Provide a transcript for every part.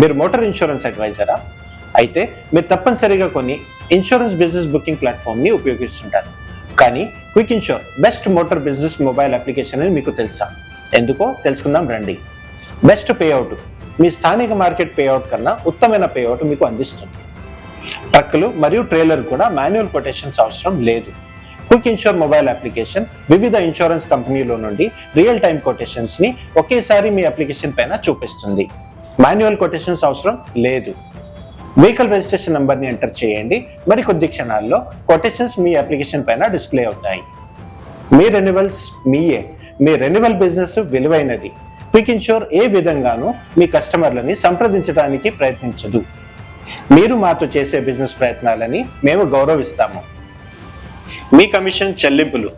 మీరు motor insurance అడ్వైజరా? అయితే మీరు తప్పనిసరిగా కొన్ని ఇన్సూరెన్స్ బిజినెస్ బుకింగ్ ప్లాట్ఫామ్ని ఉపయోగిస్తుంటారు. కానీ quick insure best motor business mobile application అని మీకు తెలుసా? ఎందుకో తెలుసుకుందాం రండి. బెస్ట్ పేఅవుట్ మీ స్థానిక మార్కెట్ పేఅవుట్ కన్నా ఉత్తమైన పేఅవుట్ మీకు అందిస్తుంది. ట్రక్కులు మరియు ట్రైలర్ కూడా మాన్యువల్ కొటేషన్స్ అవసరం లేదు. క్విక్ ఇన్షూర్ మొబైల్ అప్లికేషన్ వివిధ ఇన్సూరెన్స్ కంపెనీల నుండి రియల్ టైమ్ కొటేషన్స్ని ఒకేసారి మీ అప్లికేషన్ పైన చూపిస్తుంది. మాన్యువల్ కొటేషన్స్ అవసరం లేదు. వెహికల్ రిజిస్ట్రేషన్ నెంబర్ని ఎంటర్ చేయండి. మరి కొద్ది క్షణాల్లో కొటేషన్స్ మీ అప్లికేషన్ పైన డిస్ప్లే అవుతాయి. మీ రెన్యువల్స్ మీయే. మీ రెన్యువల్ బిజినెస్ విలువైనది. క్విక్ ఇన్షూర్ ఏ విధంగానూ మీ కస్టమర్లని సంప్రదించడానికి ప్రయత్నించదు. మీరు మాతో చేసే బిజినెస్ ప్రయత్నాలని మేము గౌరవిస్తాము. మీ కమిషన్ చెల్లింపులు.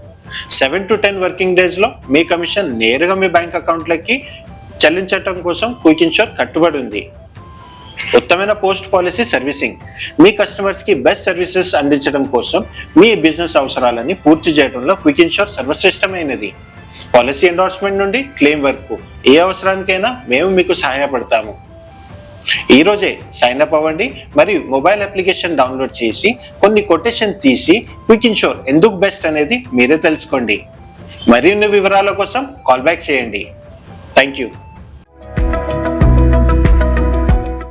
సెవెన్ టు టెన్ వర్కింగ్ డేస్లో మీ కమిషన్ నేరుగా మీ బ్యాంక్ అకౌంట్లకి చెల్లించటం కోసం క్విక్ ఇన్షూర్ కట్టుబడి ఉంది. ఉత్తమైన పోస్ట్ పాలసీ సర్వీసింగ్. మీ కస్టమర్స్కి బెస్ట్ సర్వీసెస్ అందించడం కోసం మీ బిజినెస్ అవసరాలని పూర్తి చేయడంలో క్విక్ ఇన్షూర్ సర్వశ్రేష్టమైనది. పాలసీ ఎండార్స్మెంట్ నుండి క్లెయిమ్ వరకు ఏ అవసరానికైనా మేము మీకు సహాయపడతాము. ఈరోజే సైన్ అప్ అవ్వండి మరియు మొబైల్ అప్లికేషన్ డౌన్లోడ్ చేసి కొన్ని కొటేషన్ తీసి క్విక్ ఇన్షూర్ ఎందుకు బెస్ట్ అనేది మీరే తెలుసుకోండి. మరిన్ని వివరాల కోసం కాల్ బ్యాక్ చేయండి. Thank you